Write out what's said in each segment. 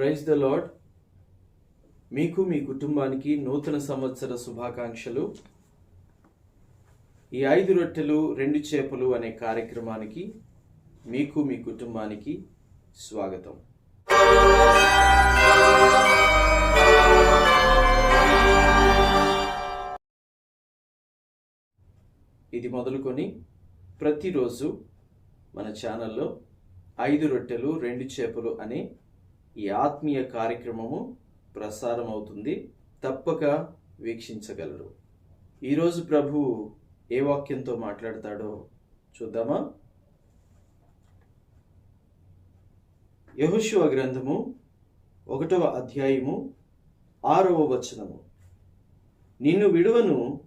Praise the lord మీకు మీ కుటుంబానికి నూతన సంవత్సర శుభాకాంక్షలు. ఈ ఐదు రొట్టెలు రెండు చేపలు అనే కార్యక్రమానికి మీకు మీ కుటుంబానికి స్వాగతం. ఇది మొదలుకొని ప్రతిరోజు మన ఛానల్లో ఐదు రొట్టెలు రెండు చేపలు అనే ఈ ఆత్మీయ కార్యక్రమము ప్రసారం అవుతుంది తప్పక వీక్షించగలరు. ఈరోజు ప్రభు ఏ వాక్యంతో మాట్లాడతాడో చూద్దామా? యహుశివ గ్రంథము ఒకటవ అధ్యాయము ఆరవ వచనము. నిన్ను విడువను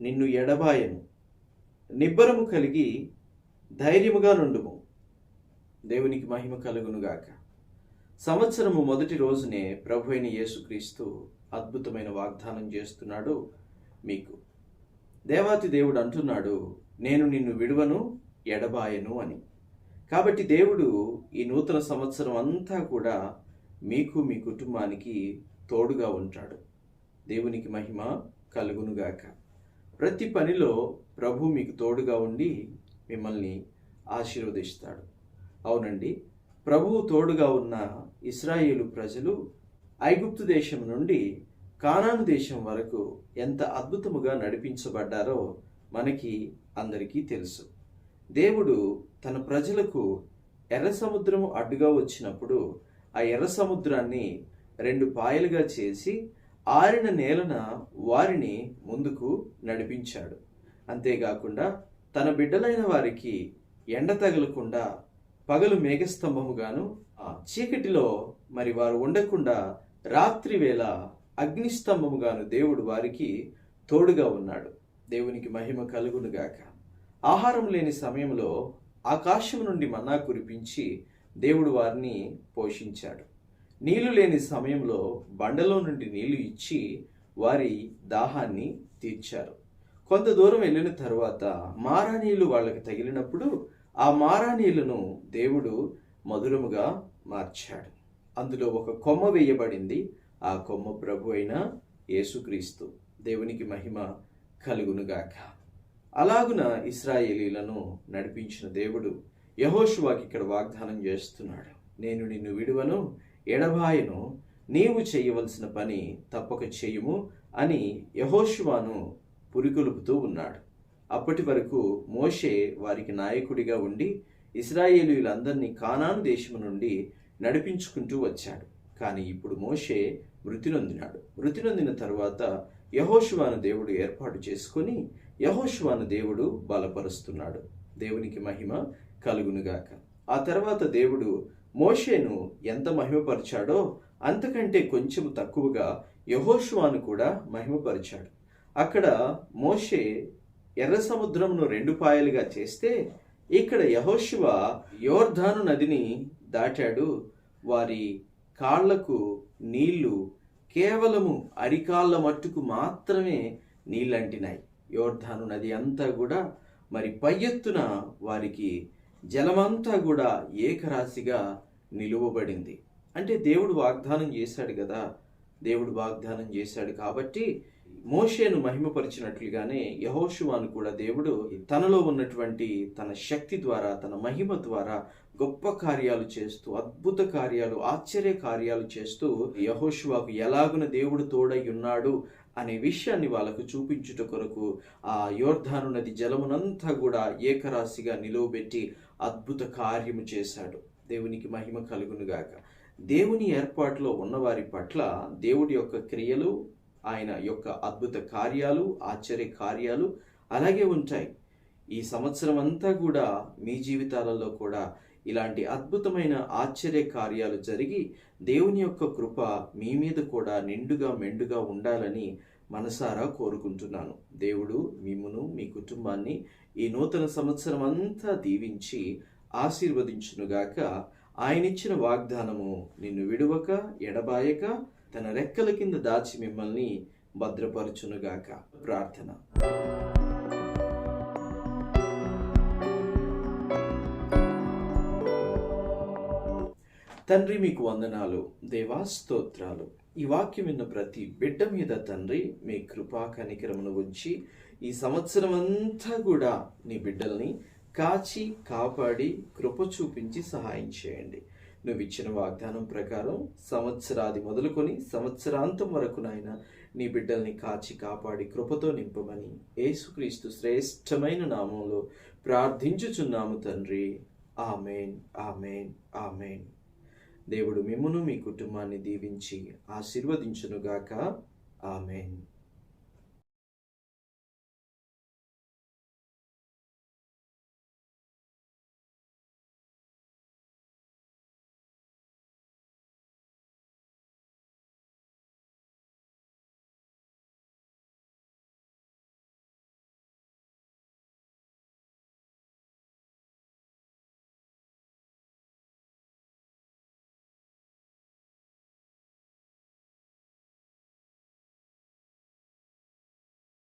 నిన్ను ఎడబాయను. నిబ్బరము కలిగి ధైర్యముగా నుండుము. దేవునికి మహిమ కలుగునుగాక. సంవత్సరము మొదటి రోజునే ప్రభు అయిన యేసుక్రీస్తు అద్భుతమైన వాగ్దానం చేస్తున్నాడు మీకు. దేవాతి దేవుడు అంటున్నాడు నేను నిన్ను విడువను ఎడబాయను అని. కాబట్టి దేవుడు ఈ నూతన సంవత్సరం అంతా కూడా మీకు మీ కుటుంబానికి తోడుగా ఉంటాడు. దేవునికి మహిమ కలుగునుగాక. ప్రతి పనిలో ప్రభు మీకు తోడుగా ఉండి మిమ్మల్ని ఆశీర్వదిస్తాడు. అవునండి ప్రభువు తోడుగా ఉన్న ఇస్రాయేలు ప్రజలు ఐగుప్తు దేశం నుండి కానాను దేశం వరకు ఎంత అద్భుతముగా నడిపించబడ్డారో మనకి అందరికీ తెలుసు. దేవుడు తన ప్రజలకు ఎర్ర సముద్రము అడ్డుగా వచ్చినప్పుడు ఆ ఎర్ర సముద్రాన్ని రెండు పాయలుగా చేసి ఆరిన నేలన వారిని ముందుకు నడిపించాడు. అంతేకాకుండా తన బిడ్డలైన వారికి ఎండ తగలకుండా పగలు మేఘస్తంభముగాను ఆ చీకటిలో మరి వారు ఉండకుండా రాత్రి వేళ అగ్నిస్తంభముగాను దేవుడు వారికి తోడుగా ఉన్నాడు. దేవునికి మహిమ కలుగునుగాక ఆహారం లేని సమయంలో ఆకాశం నుండి మన్నా కురిపించి దేవుడు వారిని పోషించాడు. నీళ్ళు లేని సమయంలో బండలో నుండి నీళ్ళు ఇచ్చి వారి దాహాన్ని తీర్చారు. కొంత దూరం వెళ్ళిన తరువాత మారా నీళ్ళు వాళ్ళకి తగిలినప్పుడు ఆ మారా నీళ్ళను దేవుడు మధురముగా మార్చాడు. అందులో ఒక కొమ్మ వేయబడింది. ఆ కొమ్మ ప్రభు అయిన యేసుక్రీస్తు దేవునికి మహిమ కలుగునుగాక. అలాగున ఇస్రాయేలీలను నడిపించిన దేవుడు యహోషువాకి ఇక్కడ వాగ్దానం చేస్తున్నాడు. నేను నిన్ను విడువను ఎడబాయను నీవు చేయవలసిన పని తప్పక చేయుము అని యహోషువాను పురికొలుపుతూ ఉన్నాడు. అప్పటి వరకు మోషే వారికి నాయకుడిగా ఉండి ఇస్రాయేలీలందరినీ కానాను దేశము నుండి నడిపించుకుంటూ వచ్చాడు. కానీ ఇప్పుడు మోషే మృతి నొందినాడు. మృతి నొందిన తర్వాత యహోషువాను దేవుడు ఏర్పాటు చేసుకొని యహోషువాను దేవుడు బలపరుస్తున్నాడు. దేవునికి మహిమ కలుగునుగాక ఆ తర్వాత దేవుడు మోషేను ఎంత మహిమపరిచాడో అంతకంటే కొంచెం తక్కువగా యహోషువాను కూడా మహిమపరిచాడు. అక్కడ మోషే ఎర్ర సముద్రమును రెండు పాయలుగా చేస్తే ఇక్కడ యహోశివ యోర్ధాను నదిని దాటాడు. వారి కాళ్ళకు నీళ్ళు కేవలము అరికాళ్ళ మట్టుకు మాత్రమే నీళ్ళంటినాయి. యోర్ధాను నది అంతా కూడా మరి పై ఎత్తున వారికి జలమంతా కూడా ఏకరాశిగా నిలువబడింది. అంటే దేవుడు వాగ్దానం చేశాడు కదా. దేవుడు వాగ్దానం చేశాడు కాబట్టి మోషేను మహిమపరిచినట్లుగానే యహోషువాను కూడా దేవుడు తనలో ఉన్నటువంటి తన శక్తి ద్వారా తన మహిమ ద్వారా గొప్ప కార్యాలు చేస్తూ అద్భుత కార్యాలు ఆశ్చర్య కార్యాలు చేస్తూ యహోషువాకు ఎలాగున దేవుడు తోడై ఉన్నాడు అనే విషయాన్ని వాళ్ళకు చూపించుట కొరకు ఆ యోర్ధాను నది జలమునంతా కూడా ఏకరాశిగా నిలువబెట్టి అద్భుత కార్యము చేశాడు. దేవునికి మహిమ కలుగునుగాక. దేవుని ఏర్పాటులో ఉన్నవారి పట్ల దేవుడి యొక్క క్రియలు ఆయన యొక్క అద్భుత కార్యాలు ఆశ్చర్య కార్యాలు అలాగే ఉంటాయి. ఈ సంవత్సరం అంతా కూడా మీ జీవితాలలో కూడా ఇలాంటి అద్భుతమైన ఆశ్చర్య కార్యాలు జరిగి దేవుని యొక్క కృప మీ మీద కూడా నిండుగా మెండుగా ఉండాలని మనసారా కోరుకుంటున్నాను. దేవుడు మిమ్మును మీ కుటుంబాన్ని ఈ నూతన సంవత్సరం అంతా దీవించి ఆశీర్వదించునుగాక. ఆయనిచ్చిన వాగ్దానము నిన్ను విడువక ఎడబాయక తన రెక్కల కింద దాచి మిమ్మల్ని భద్రపరచునుగాక. ప్రార్థన. తండ్రి మీకు వందనాలు. దేవా స్తోత్రాలు. ఈ వాక్యం విన్న ప్రతి బిడ్డ మీద తండ్రి మీ కృపా కనికరమును ఉంచి ఈ సంవత్సరం అంతా కూడా నీ బిడ్డల్ని కాచి కాపాడి కృప చూపించి సహాయం చేయండి. నువ్వు ఇచ్చిన వాగ్దానం ప్రకారం సంవత్సరాది మొదలుకొని సంవత్సరాంతం వరకు నాయన నీ బిడ్డల్ని కాచి కాపాడి కృపతో నింపమని యేసుక్రీస్తు శ్రేష్టమైన నామంలో ప్రార్థించుచున్నాము తండ్రి. Amen amen amen. దేవుడు మిమ్మును మీ కుటుంబాన్ని దీవించి ఆశీర్వదించునుగాక. ఆమెన్.